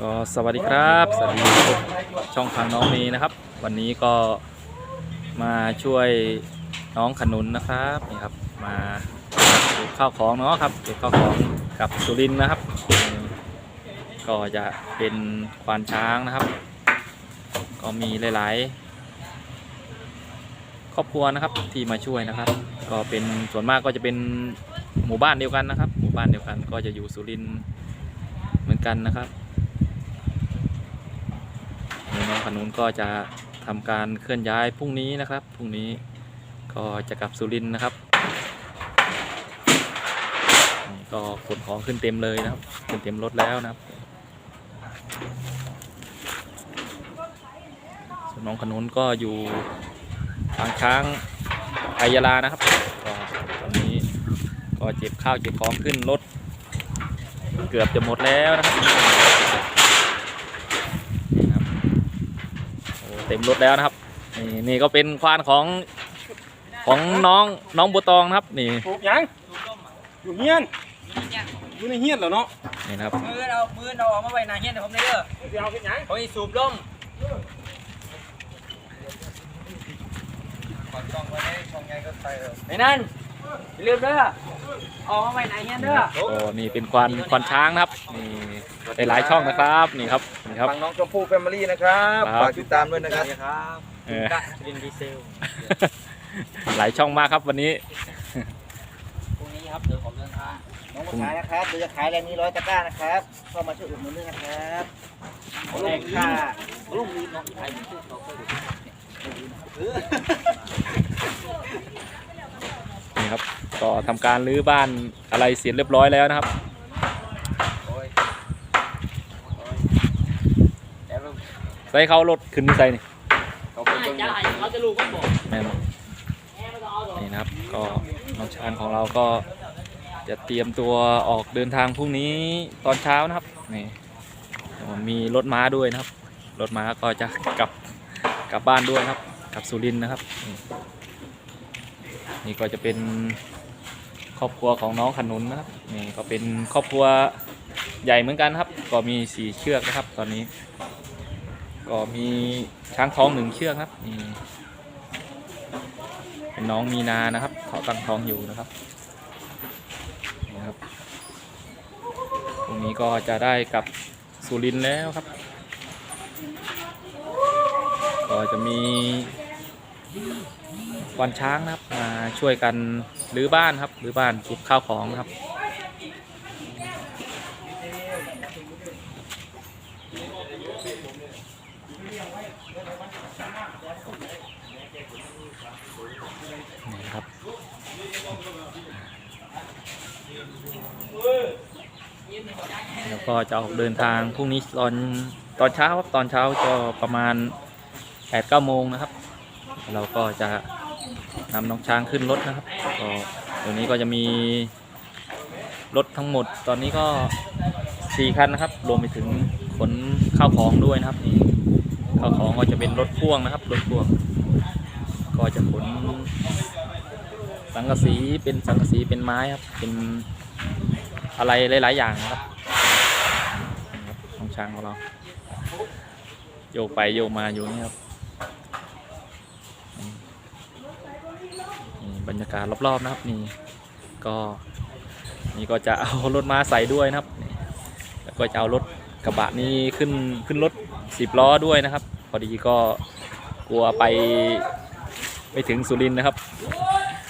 ก็สวัสดีครับสวัสดีทุกช่องทางน้องนี้นะครับ วันนี้ก็มาช่วยน้องขนุนนะครับนี่ครับมาเก็บข้าวของเนาะครับเก็บข้าวของกับสุรินนะครับ ก็จะเป็นควานช้างนะครับ ก็มีหลาย ๆ ครอบครัวนะครับที่มาช่วยนะครับ ก็เป็นส่วนมากก็จะเป็นหมู่บ้านเดียวกันนะครับ หมู่บ้านเดียวกันก็จะอยู่สุรินเหมือนกันนะครับ นี่น้องขนุนก็จะทำการเคลื่อนย้ายพรุ่งนี้นะครับพรุ่งนี้ก็จะกลับสุรินทร์นะครับก็ขนของขึ้นเต็มเลยนะครับขึ้นเต็มรถแล้วนะครับส่วนน้องขนุนก็อยู่ทางช้างไอยาลานะครับก็ตอนนี้ก็เจ็บข้าวเจ็บของขึ้นรถเกือบจะหมดแล้วนะครับ นี่ครับโอ้ เต็มรถแล้วนะครับ นี่นี่ก็เป็นควานของของน้องน้องบัวตองนะครับ นี่ปลูกหยังอยู่เฮียนอยู่ในเฮียนเหรอเนาะนี่นะครับมือเอามือเอาออกมาไว้หนาเฮียนให้ผมได้เด้อเดี๋ยวเอาเป็นหยังเขาสิสูบลมไอ้นั่น อย่าลืมเด้อเอาออกมาไว้หนาเฮียนเด้อโอ้นี่เป็นควานควานช้างนะครับนี่ได้หลายช่องนะครับนี่ครับนี่ครับ ฟังน้องชมพู่แฟมิลี่นะครับครับ ฝากติดตามด้วยนะครับครับเออ กะลินดีเซลหลายช่องมากครับวันนี้ พรุ่งนี้ครับเดี๋ยวผมเดินทางน้องมาขายนะครับเดี๋ยวจะขายแรงนี้ร้อยตะกร้านะครับเข้ามาช่วยอุดหนุนด้วยนะครับแรงค่าลูกมีน้องอีไทยมีชื่อเขาเคยดู นี่ครับ ก็ทำการรื้อบ้านอะไรเสร็จเรียบร้อยแล้วนะครับใส่เขารถขึ้นใส่นี่เขาเป็นคนจะให้เขาจะรู้ก็บอกแม่นนี่นะครับก็น้องชานของเราก็จะเตรียมตัวออกเดินทางพรุ่งนี้ตอนเช้านะครับนี่มีรถม้าด้วยนะครับ รถม้าก็จะกลับกลับบ้านด้วยครับกลับสุรินทร์นะครับ นี่ก็จะเป็นครอบครัวของน้องขนุนนะครับนี่ก็เป็นครอบครัวใหญ่เหมือนกันครับ ก็มีสี่เชือกนะครับ ตอนนี้ ก็มีช้างท้องหนึ่งเชือกครับนี่เป็นน้องมีนานะครับเขาตั้งท้องอยู่นะครับนี่ครับตรงนี้ก็จะได้กับสุรินแล้วครับ ก็จะมี วันช้างนะครับมาช่วยกันรื้อบ้านครับรื้อบ้านเก็บข้าวของครับนี่ครับแล้วก็จะออกเดินทางพรุ่งนี้ตอนตอนเช้าครับตอนเช้าก็ประมาณ8ปดเก้าโมงนะครับ เราก็จะนำน้องช้างขึ้นรถนะครับก็ตรงนี้ก็จะมีรถทั้งหมดตอนนี้ก็สี่คันนะครับ รวมไปถึงขนข้าวของด้วยนะครับนี่ข้าวของก็จะเป็นรถพ่วงนะครับรถพ่วง ก็จะขนสังกะสีเป็นสังกะสีเป็นไม้ครับเป็นอะไรหลาย ๆ อย่างนะครับนี่ครับของช้างของเราโยกไปโยกมาอยู่นี่ครับนี่นี่ บรรยากาศรอบๆนะครับนี่ก็นี่ก็จะเอารถมาใส่ด้วยนะครับนี่แล้วก็จะเอารถกระบะนี้ขึ้นขึ้นรถสิบล้อด้วยนะครับ พอดีก็กลัวไปไม่ถึงสุรินทร์นะครับ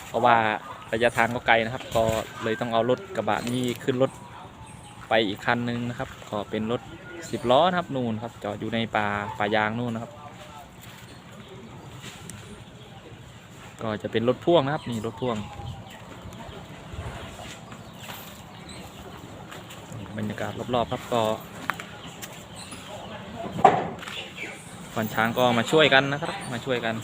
เพราะว่าระยะทางก็ไกลนะครับ ก็เลยต้องเอารถกระบะนี้ขึ้นรถไปอีกคันนึงนะครับ ก็เป็นรถสิบล้อนะครับนู่นครับจอดอยู่ในป่าป่ายางนู่นนะครับ ก็จะเป็นรถพ่วงนะครับนี่รถพ่วงบรรยากาศรอบๆครับก็ควานช้างก็มาช่วยกันนะครับ มาช่วยกัน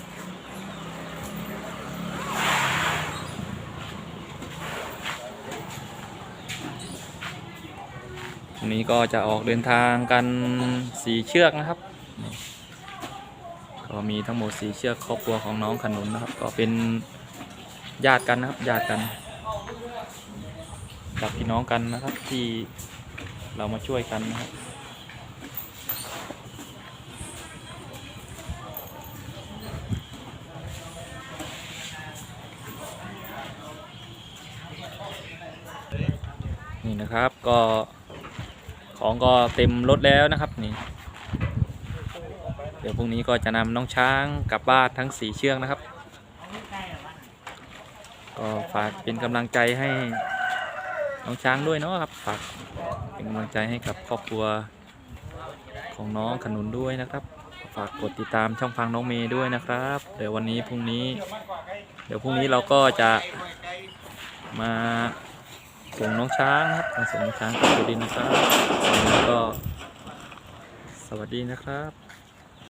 วันนี้ก็จะออกเดินทางกันสีเชือกนะครับ ก็มีทั้งหมดสี่เชือกครอบครัวของน้องขนุนนะครับ ก็เป็นญาติกันนะครับญาติกันจากพี่น้องกันนะครับที่เรามาช่วยกันนะครับนี่นะครับก็ของก็เต็มรถแล้วนะครับนี่ เดี๋ยวพรุ่งนี้ก็จะนำน้องช้างกลับบ้านทั้งสี่เชือกนะครับ ก็ฝากเป็นกำลังใจให้น้องช้างด้วยเนาะครับ ฝากเป็นกำลังใจให้กับครอบครัวของน้องขนุนด้วยนะครับ ฝากกดติดตามช่องฟังน้องเมย์ด้วยนะครับ เดี๋ยววันนี้พรุ่งนี้ เดี๋ยวพรุ่งนี้เราก็จะมาส่งน้องช้างครับมาส่งน้องช้างกับสุรินนะครับวันนี้ก็สวัสดีนะครับ